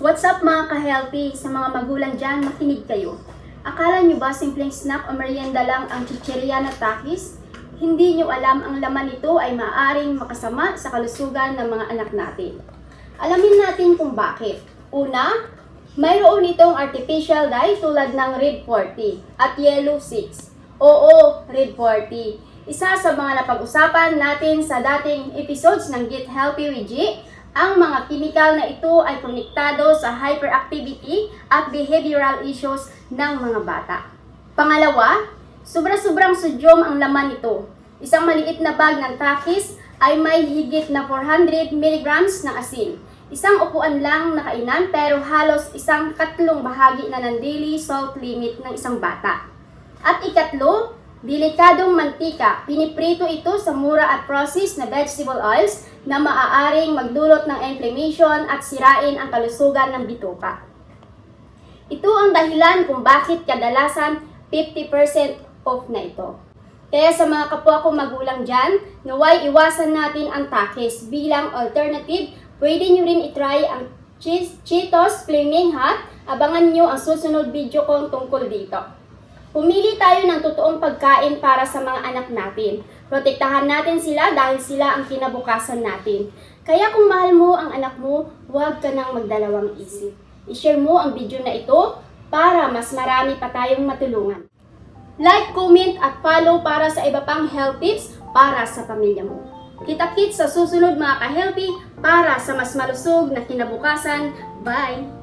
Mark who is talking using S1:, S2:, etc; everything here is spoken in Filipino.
S1: What's up mga ka-healthy? Sa mga magulang dyan, makinig kayo. Akala nyo ba simpleng snack o merienda lang ang chichirya na takis? Hindi nyo alam ang laman nito ay maaaring makasama sa kalusugan ng mga anak natin. Alamin natin kung bakit. Una, mayroon itong artificial dye tulad ng Red 40 at Yellow 6. Oo, Red 40. Isa sa mga napag-usapan natin sa dating episodes ng Get Healthy with G, ang mga chemical na ito ay konektado sa hyperactivity at behavioral issues ng mga bata. Pangalawa, sobra-sobrang sodium ang laman nito. Isang maliit na bag ng takis ay may higit na 400 mg ng asin. Isang upuan lang na kainan pero halos isang katlong bahagi na ng daily salt limit ng isang bata. At ikatlo, delikadong mantika. Piniprito ito sa mura at processed na vegetable oils na maaaring magdulot ng inflammation at sirain ang kalusugan ng bituka. Ito ang dahilan kung bakit kadalasan 50% off na ito. Kaya sa mga kapwa ko magulang dyan, naway iwasan natin ang takis bilang alternative. Pwede nyo rin itry ang Cheetos Flaming Hot. Abangan nyo ang susunod video kong tungkol dito. Pumili tayo ng totoong pagkain para sa mga anak natin. Protektahan natin sila dahil sila ang kinabukasan natin. Kaya kung mahal mo ang anak mo, huwag ka nang magdalawang isip. I-share mo ang video na ito para mas marami pa tayong matulungan. Like, comment at follow para sa iba pang health tips para sa pamilya mo. Kita-kits sa susunod mga ka-healthy para sa mas malusog na kinabukasan. Bye!